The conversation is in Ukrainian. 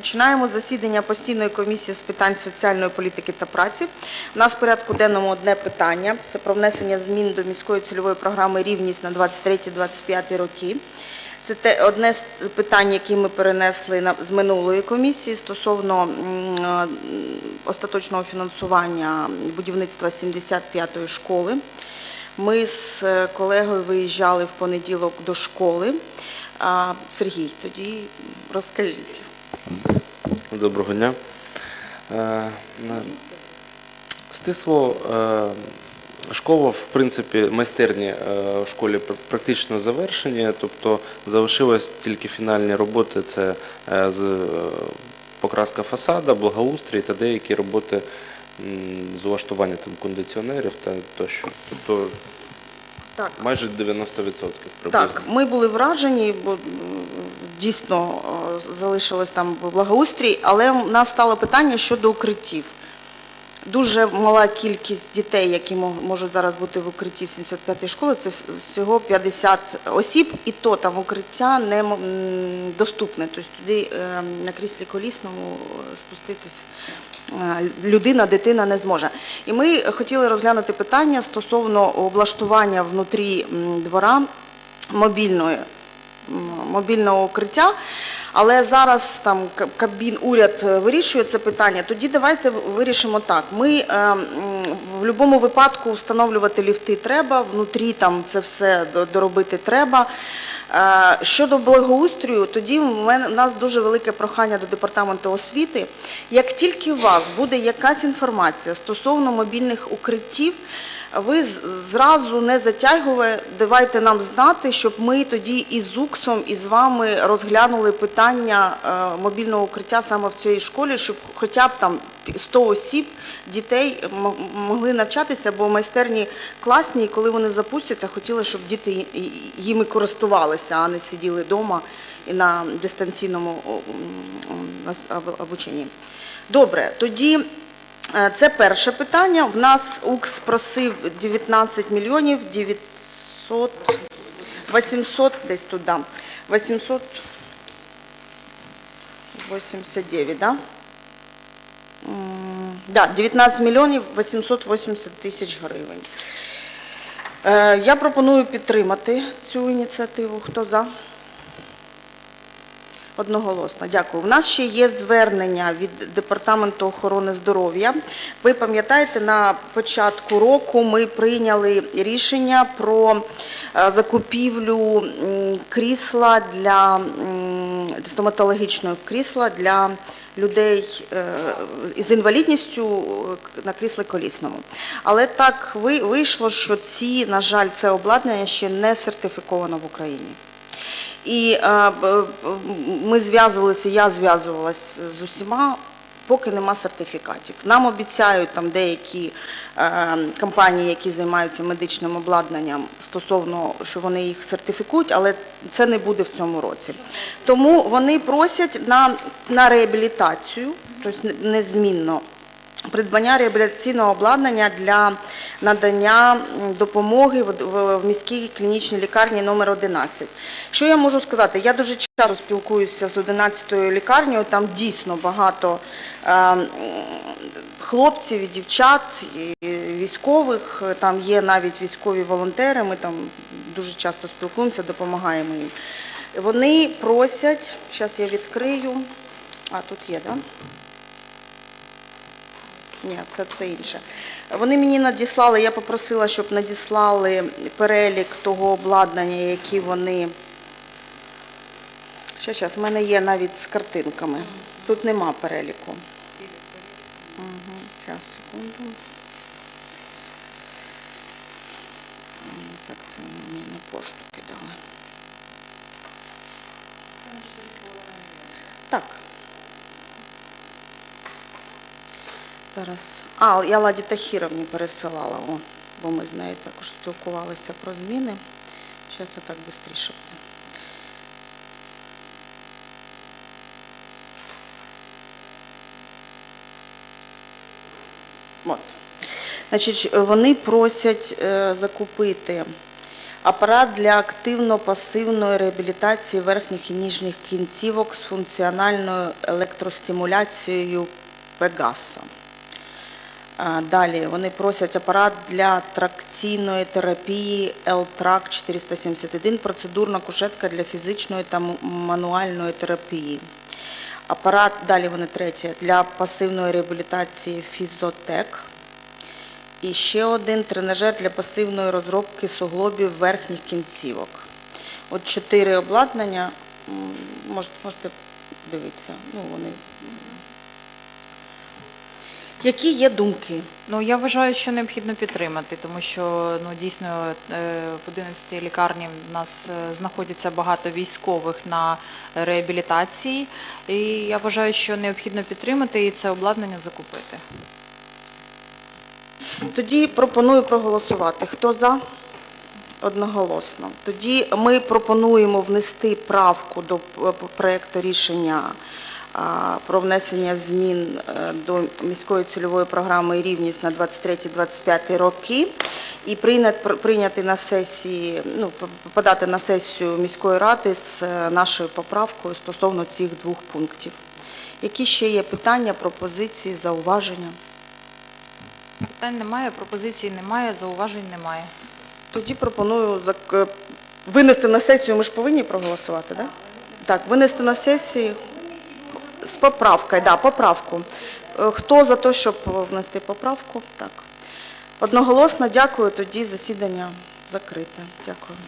Розпочинаємо засідання постійної комісії з питань соціальної політики та праці. У нас в порядку денному одне питання. Це про внесення змін до міської цільової програми «Рівність» на 23-25 роки. Це те одне з питань, які ми перенесли на- з минулої комісії стосовно е, остаточного фінансування будівництва 75-ї школи. Ми з е, колегою виїжджали в понеділок до школи. Сергій, тоді розкажіть. Доброго дня. Е, Стисло е, школа, в принципі, майстерні е, в школі практично завершені, тобто залишилось тільки фінальні роботи, це з покраска фасада, благоустрій та деякі роботи з улаштування там кондиціонерів та тощо. Тобто Так, майже 90% приблизно. так, ми були вражені, бо дійсно залишилось там благоустрій, але в нас стало питання щодо укриттів. Дуже мала кількість дітей, які можуть зараз бути в укритті в 75-й школі, це всього 50 осіб, і то там укриття не доступне. Тобто туди е, на кріслі колісному е, спуститись е, людина, дитина не зможе. І ми хотіли розглянути питання стосовно облаштування внутрі двора мобільної мобільного укриття. Але зараз там Ка- Кабмін, уряд е, вирішує це питання. Тоді давайте вирішимо так. Ми е, в будь-якому випадку встановлювати ліфти треба, внутрі там це все доробити треба. Е, Щодо благоустрою, тоді в нас дуже велике прохання до департаменту освіти. Як тільки у вас буде якась інформація стосовно мобільних укриттів, ви зразу не затягує, давайте нам знати, щоб ми тоді і з вами розглянули питання е, мобільного укриття саме в цій школі, щоб хоча б там 100 осіб, дітей могли навчатися, бо майстерні класні, і коли вони запустяться, хотіли, щоб діти їми користувалися, а не сиділи вдома і на дистанційному обученні. Добре, тоді Е, Це перше питання. В нас УКС просив 19 мільйонів 900, 800, десь тут, да, 889, да? Да, 19 мільйонів 880 тисяч гривень. Я пропоную підтримати цю ініціативу. Хто за? Одноголосно, дякую. У нас ще є звернення від Департаменту охорони здоров'я. Ви пам'ятаєте, на початку року ми прийняли рішення про е, закупівлю крісла для стоматологічного крісла для людей е, з інвалідністю е, на кріслі колісному. Але так ви- вийшло, що ці, на жаль, це обладнання ще не сертифіковано в Україні. І е, ми зв'язувалися, я зв'язувалася з усіма, поки нема сертифікатів. Нам обіцяють там деякі е, компанії, які займаються медичним обладнанням, стосовно, що вони їх сертифікують, але це не буде в цьому році. Тому вони просять на, на реабілітацію, тобто незмінно. Придбання реабілітаційного обладнання для надання допомоги в, міській клінічній лікарні номер 11. Що я можу сказати? Я дуже часто спілкуюся з 11-ю лікарнею, там дійсно багато е, хлопців і дівчат, і військових, там є навіть військові волонтери, ми там дуже часто спілкуємося, допомагаємо їм. Вони просять, зараз я відкрию, а тут є, так? Ні, це, це інше. Вони мені надіслали, я попросила, щоб надіслали перелік того обладнання, які вони. Ще, зараз, в мене є навіть з картинками. Тут нема переліку. Угу, зараз, секунду. Так, це мені на пошту кидали. Так. Зараз. А, я Ладі Тахіровні пересилала, о, бо ми з нею також спілкувалися про зміни. Зараз я так швидше. От. Значить, вони просять е, закупити Апарат для активно-пасивної реабілітації верхніх і ніжніх кінцівок з функціональною електростимуляцією Пегаса. Далі вони просять апарат для тракційної терапії L-TRAC 471, процедурна кушетка для фізичної та мануальної терапії. Апарат, далі вони третє, для пасивної реабілітації Фізотек. І ще один тренажер для пасивної розробки суглобів верхніх кінцівок. От чотири обладнання, можете дивитися, ну вони. Які є думки? Ну я вважаю, що необхідно підтримати, тому що ну дійсно е, в 11 лікарні в нас е, знаходиться багато військових на реабілітації, і я вважаю, що необхідно підтримати і це обладнання закупити. Тоді пропоную проголосувати. Хто за? Одноголосно. Тоді ми пропонуємо внести правку до проекту рішення про внесення змін е, до міської цільової програми «Рівність» на 23-25 роки і прийняти, на сесії, ну, подати на сесію міської ради з е, нашою поправкою стосовно цих двох пунктів. Які ще є питання, пропозиції, зауваження? Питань немає, пропозицій немає, зауважень немає. Тоді пропоную зак- винести на сесію. Ми ж повинні проголосувати, так? Так, винести на сесію з поправкою, да, поправку. Е, Хто за те, щоб внести поправку? Так. Одноголосно дякую, тоді засідання закрите. Дякую.